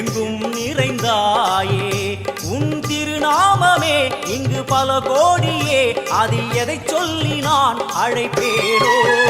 எங்கும் நிறைந்தாயே. உன் திருநாமமே இங்கு பல கோடியே. அது எதை சொல்லி நான் அழைப்பேனோ?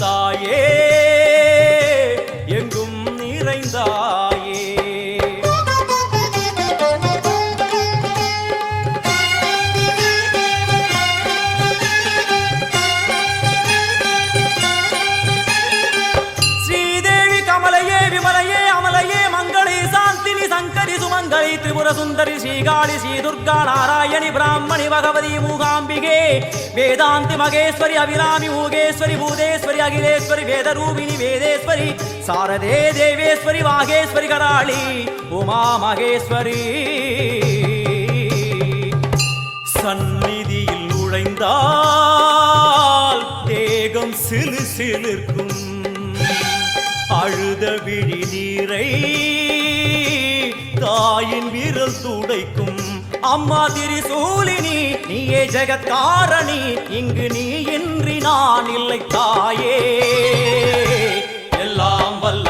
தாயே எங்கும் நிறைந்தாயே. திரிபுர சுந்தரி ஸ்ரீகாளி ஸ்ரீ துர்கா நாராயணி பிராமணி பகவதி மூகாம்பிகே வேதாந்தி மகேஸ்வரி அபிராமி மூகேஸ்வரி பூதேஸ்வரி அகிலேஸ்வரி வேதரூபிணி வேதேஸ்வரி சாரதே தேவேஸ்வரி வாகேஸ்வரி கராளி உமா மகேஸ்வரி. சந்நிதியில் நுழைந்தால் தேகம் சிறு சிலிர்க்கும். அழுத விழி நீரை தாயின் வீரல் துடைக்கும். அம்மா திரிசூலினி நீயே ஜெகத்காரணி இங்கு நீ இன்றி நான் இல்லை தாயே. எல்லாம் வல்ல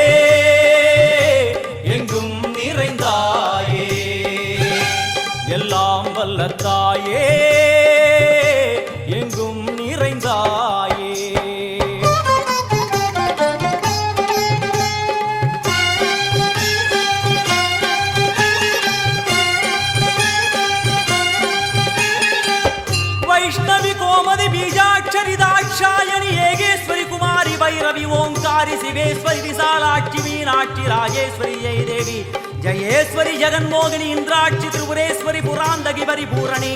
எல்லாம் வல்ல தாயே எங்கும் நிறைந்தாயே. வைஷ்ணவி கோமதி பீஜாட்சரி தாட்சாயணி ஏகேஸ்வரி குமாரி வைரவி ஓங்காரி சிவேஸ்வரி விசாலாட்சி மீனாட்சி ராஜேஸ்வரி ஜெயதேவி ஜெயேஸ்வரி ஜெகன்மோகினி இந்திராட்சி திரிபுரேஸ்வரி புராந்தகி பரிபூரணி